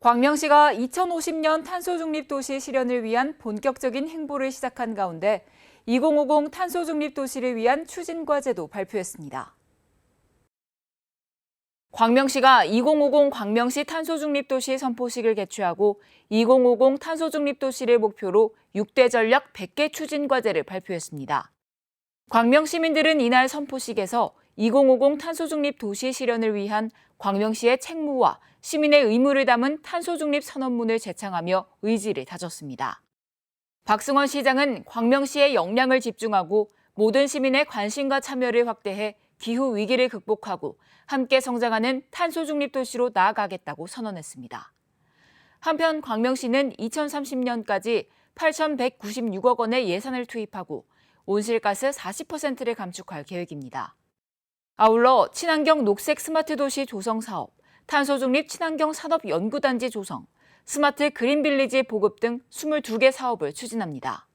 광명시가 2050년 탄소 중립 도시 실현을 위한 본격적인 행보를 시작한 가운데 2050 탄소 중립 도시를 위한 추진 과제도 발표했습니다. 광명시가 2050 광명시 탄소 중립 도시 선포식을 개최하고 2050 탄소 중립 도시를 목표로 6대 전략 100개 추진 과제를 발표했습니다. 광명 시민들은 이날 선포식에서 2050 탄소 중립 도시 실현을 위한 광명시의 책무와 시민의 의무를 담은 탄소 중립 선언문을 제창하며 의지를 다졌습니다. 박승원 시장은 광명시의 역량을 집중하고 모든 시민의 관심과 참여를 확대해 기후 위기를 극복하고 함께 성장하는 탄소 중립 도시로 나아가겠다고 선언했습니다. 한편 광명시는 2030년까지 8,196억 원의 예산을 투입하고 온실가스 40%를 감축할 계획입니다. 아울러 친환경 녹색 스마트 도시 조성 사업, 탄소 중립 친환경 산업 연구단지 조성, 스마트 그린 빌리지 보급 등 22개 사업을 추진합니다.